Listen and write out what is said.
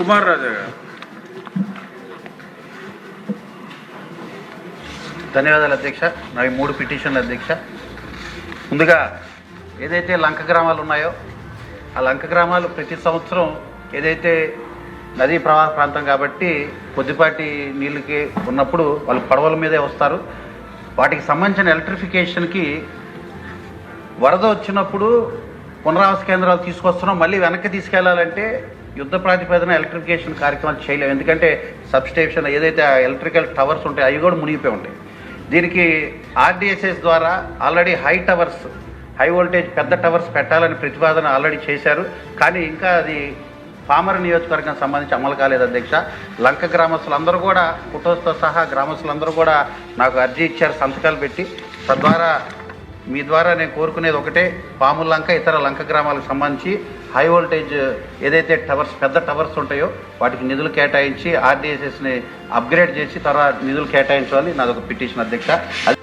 కుమార్ రాజా గారు ధన్యవాదాలు అధ్యక్ష. నావి మూడు పిటిషన్లు అధ్యక్ష. ముందుగా ఏదైతే లంక గ్రామాలు ఉన్నాయో ఆ లంక గ్రామాలు ప్రతి సంవత్సరం ఏదైతే నదీ ప్రవాహ ప్రాంతం కాబట్టి కొద్దిపాటి నీళ్ళకి ఉన్నప్పుడు వాళ్ళు పడవల మీదే వస్తారు. వాటికి సంబంధించిన ఎలక్ట్రిఫికేషన్కి వరద వచ్చినప్పుడు పునరావాస కేంద్రాలు తీసుకొస్తున్నాం. మళ్ళీ వెనక్కి తీసుకెళ్ళాలంటే యుద్ధ ప్రాతిపదిన ఎలక్ట్రిఫికేషన్ కార్యక్రమాలు చేయలేము ఎందుకంటే సబ్ స్టేషన్ ఏదైతే ఎలక్ట్రికల్ టవర్స్ ఉంటాయి అవి కూడా మునిగిపోయి ఉంటాయి. దీనికి ఆర్డిఎస్ఎస్ ద్వారా already high towers high voltage పెద్ద టవర్స్ పెట్టాలని ప్రతిపాదన ఆల్రెడీ చేశారు. కానీ ఇంకా అది పామర నియోజకవర్గం సంబంధించి అమలు కాలేదు అధ్యక్ష. లంక గ్రామస్తులందరూ కూడా ఫొటోస్తో సహా గ్రామస్తులందరూ కూడా నాకు అర్జీ ఇచ్చారు సంతకాలు పెట్టి. తద్వారా మీ ద్వారా నేను కోరుకునేది ఒకటే పాముల లంక ఇతర లంక గ్రామాలకు సంబంధించి హై వోల్టేజ్ ఏదైతే టవర్స్ పెద్ద టవర్స్ ఉంటాయో వాటికి నిధులు కేటాయించి ఆర్డీఎస్ఎస్ని అప్గ్రేడ్ చేసి తర్వాత నిధులు కేటాయించాలి నాదొక పిటిషన్ అధ్యక్ష. అది